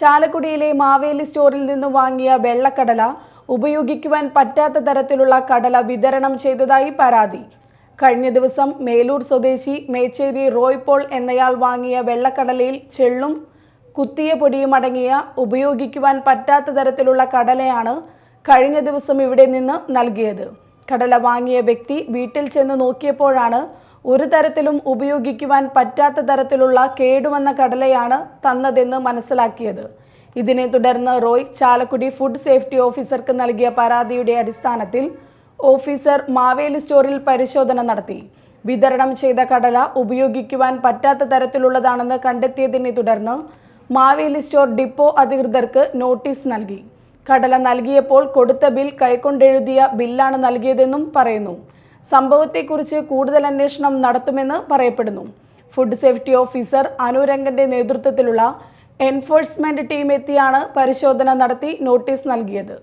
ചാലക്കുടിയിലെ മാവേലി സ്റ്റോറിൽ നിന്ന് വാങ്ങിയ വെള്ളക്കടല ഉപയോഗിക്കുവാൻ പറ്റാത്ത തരത്തിലുള്ള കടല വിതരണം ചെയ്തതായി പരാതി. കഴിഞ്ഞ ദിവസം മേലൂർ സ്വദേശി മേച്ചേരി റോയ് പോൾ എന്നയാൾ വാങ്ങിയ വെള്ളക്കടലയിൽ ചെള്ളും കുത്തിയ പൊടിയും അടങ്ങിയ ഉപയോഗിക്കുവാൻ പറ്റാത്ത തരത്തിലുള്ള കടലയാണ് കഴിഞ്ഞ ദിവസം ഇവിടെ നിന്ന് നൽകിയത്. കടല വാങ്ങിയ വ്യക്തി വീട്ടിൽ ചെന്ന് നോക്കിയപ്പോഴാണ് ഒരു തരത്തിലും ഉപയോഗിക്കുവാൻ പറ്റാത്ത തരത്തിലുള്ള കേടുവന്ന കടലയാണ് തന്നതെന്ന് മനസ്സിലാക്കിയത്. ഇതിനെ തുടർന്ന് റോയ് ചാലക്കുടി ഫുഡ് സേഫ്റ്റി ഓഫീസർക്ക് നൽകിയ പരാതിയുടെ അടിസ്ഥാനത്തിൽ ഓഫീസർ മാവേലി സ്റ്റോറിൽ പരിശോധന നടത്തി. വിതരണം ചെയ്ത കടല ഉപയോഗിക്കുവാൻ പറ്റാത്ത തരത്തിലുള്ളതാണെന്ന് കണ്ടെത്തിയതിനെ തുടർന്ന് മാവേലി സ്റ്റോർ ഡിപ്പോ അധികൃതർക്ക് നോട്ടീസ് നൽകി. കടല നൽകിയപ്പോൾ കൊടുത്ത ബിൽ കൈക്കൊണ്ടെഴുതിയ ബില്ലാണ് നൽകിയതെന്നും പറയുന്നു. സംഭവത്തെക്കുറിച്ച് കൂടുതൽ അന്വേഷണം നടത്തുമെന്ന് പറയപ്പെടുന്നു. ഫുഡ് സേഫ്റ്റി ഓഫീസർ അനുരംഗന്റെ നേതൃത്വത്തിലുള്ള എൻഫോഴ്സ്മെന്റ് ടീം എത്തിയാണ് പരിശോധന നടത്തി നോട്ടീസ് നൽകിയത്.